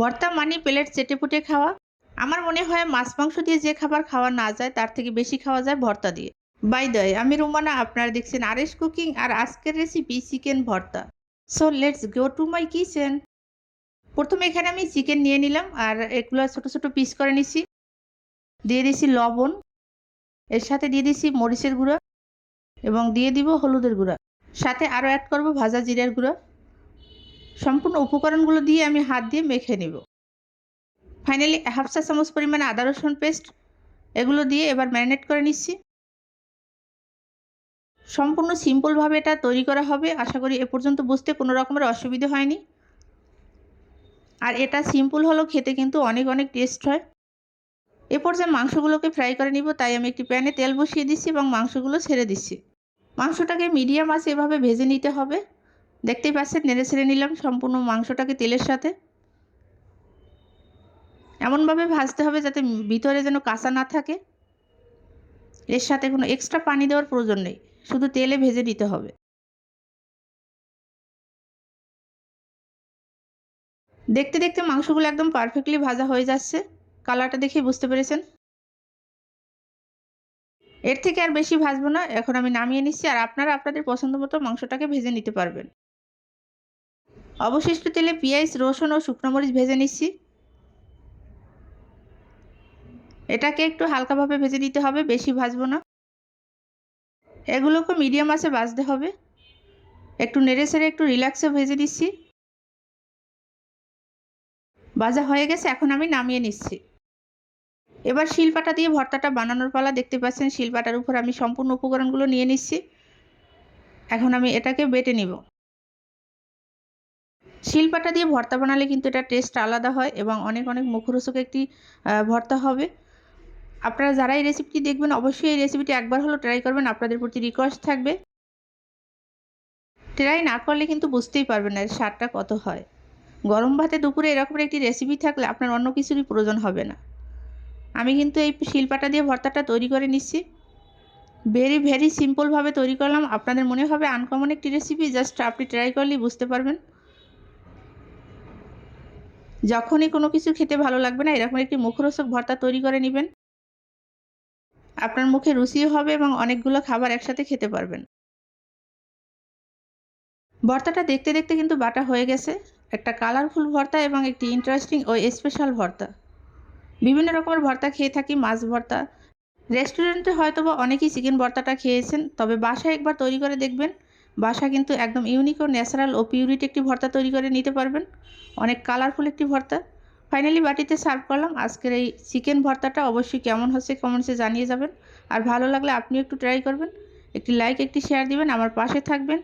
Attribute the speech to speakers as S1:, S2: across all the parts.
S1: ভর্তা মানে প্লেট চেটেপুটে খাওয়া? আমার মনে হয় মাছ, মাংস দিয়ে যে খাবার খাওয়া না যায়, তার থেকে বেশি খাওয়া যায় ভর্তা দিয়ে। বাই দয় আমি রুমানা, আপনারা দেখছেন আরএস কুকিং আর আজকের recipe chicken bharta. So let's go to my kitchen প্রথমে এখানে আমি চিকেন নিয়ে নিলাম আর এগুলো ছোট ছোট পিস করে নিছি। দিয়ে দিছি লবণ। এর সাথে দিয়ে দিছি মরিচের গুঁড়া এবং দিয়ে দিব হলুদের গুঁড়া। সাথে আরও অ্যাড করব ভাজা জিরের গুঁড়া। সম্পূর্ণ উপকরণগুলো দিয়ে আমি হাত দিয়ে মেখে নিব। ফাইনালি হাফ চা চামচ পরিমাণে আদা, রসুন পেস্ট এগুলো দিয়ে এবার ম্যারিনেট করে নিচ্ছি। সম্পূর্ণ সিম্পলভাবে এটা তৈরি করা হবে। আশা করি এ পর্যন্ত বুঝতে কোনো রকমের অসুবিধা হয়নি। আর এটা সিম্পল হলেও খেতে কিন্তু অনেক অনেক টেস্ট হয়। এ পর্যায়ে মাংসগুলোকে ফ্রাই করে নিব। তাই আমি একটি প্যানে তেল বসিয়ে দিচ্ছি এবং মাংসগুলো ছেড়ে দিচ্ছি। মাংসটাকে মিডিয়াম আছে এভাবে ভেজে নিতে হবে। দেখতেই পাচ্ছেন, নেড়ে ছেড়ে নিলাম সম্পূর্ণ মাংসটাকে তেলের সাথে। এমনভাবে ভাজতে হবে যাতে ভিতরে যেন কাঁচা না থাকে। এর সাথে কোনো এক্সট্রা পানি দেওয়ার প্রয়োজন নেই, শুধু তেলে ভেজে নিতে হবে। দেখতে দেখতে মাংসগুলো একদম পারফেক্টলি ভাজা হয়ে যাচ্ছে। কালারটা দেখে বুঝতে পেরেছেন? এর থেকে আর বেশি ভাজবো না, এখন আমি নামিয়ে নিচ্ছি আর আপনারা আপনাদের পছন্দ মতো মাংসটাকে ভেজে নিতে পারবেন। অবশিষ্ট তেলে পেঁয়াজ, রসুন ও শুকনো মরিচ ভেজে নিচ্ছি। এটাকে একটু হালকাভাবে ভেজে নিতে হবে, বেশি ভাজবো না। এগুলোকে মিডিয়াম আছে ভাজতে হবে। একটু নেড়ে ছেড়ে একটু রিল্যাক্সে ভেজে দিচ্ছি ভাজা হয়ে গেছে, এখন আমি নামিয়ে নিচ্ছি। এবার শিলপাটা দিয়ে ভর্তাটা বানানোর পালা দেখতে পাচ্ছেন, শিলপাটার উপর আমি সম্পূর্ণ উপকরণগুলো নিয়ে নিচ্ছি। এখন আমি এটাকে বেটে নিব। শিলপাটা দিয়ে ভর্তা বানালে কিন্তু এটা টেস্ট আলাদা হয় এবং অনেক অনেক মুখরোচক একটি ভর্তা হবে। আপনারা যারা এই রেসিপিটি দেখবেন, অবশ্যই এই রেসিপিটি একবার হলো ট্রাই করবেন। আপনাদের প্রতি রিকোয়েস্ট থাকবে। ট্রাই না করলে কিন্তু বুঝতেই পারবেন না স্বাদটা কত হয়। গরম ভাতে দুপুরে এরকমের একটি রেসিপি থাকলে আপনার অন্য কিছুরই প্রয়োজন হবে না। আমি কিন্তু এই শিলপাটা দিয়ে ভর্তাটা তৈরি করে নিচ্ছি। ভেরি ভেরি সিম্পলভাবে তৈরি করলাম। আপনাদের মনে হবে আনকমন একটি রেসিপি জাস্ট আপনি ট্রাই করলেই বুঝতে পারবেন। যখনই কোনো কিছু খেতে ভালো লাগবে না, এরকম একটি মুখরোচক ভর্তা তৈরি করে নেবেন। আপনার মুখে রুচিও হবে এবং অনেকগুলো খাবার একসাথে খেতে পারবেন। ভর্তাটা দেখতে দেখতে কিন্তু বাটা হয়ে গেছে। একটা কালারফুল ভর্তা এবং একটি ইন্টারেস্টিং ও স্পেশাল ভর্তা। বিভিন্ন রকমের ভর্তা খেয়ে থাকি, মাছ ভর্তা। রেস্টুরেন্টে হয়তো বা অনেকেই চিকেন ভর্তাটা খেয়েছেন, তবে বাসায় একবার তৈরি করে দেখবেন। বাসা কিন্তু একদম ইউনিক ও ন্যাচারাল ও পিউরিটি একটি ভর্তা তৈরি করে নিতে পারবেন। অনেক কালারফুল একটি ভর্তা। ফাইনালি বাটিতে সার্ভ করলাম। আজকের এই চিকেন ভর্তাটা অবশ্যই কেমন হচ্ছে কমেন্টসে জানিয়ে যাবেন। আর ভালো লাগলে আপনিও একটু ট্রাই করবেন। একটি লাইক একটি শেয়ার দিবেন, আমার পাশে থাকবেন।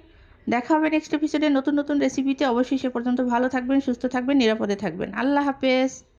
S1: দেখা হবে নেক্সট এপিসোডে নতুন নতুন রেসিপিতে অবশ্যই সে পর্যন্ত ভালো থাকবেন, সুস্থ থাকবেন, নিরাপদে থাকবেন। আল্লাহ হাফেজ।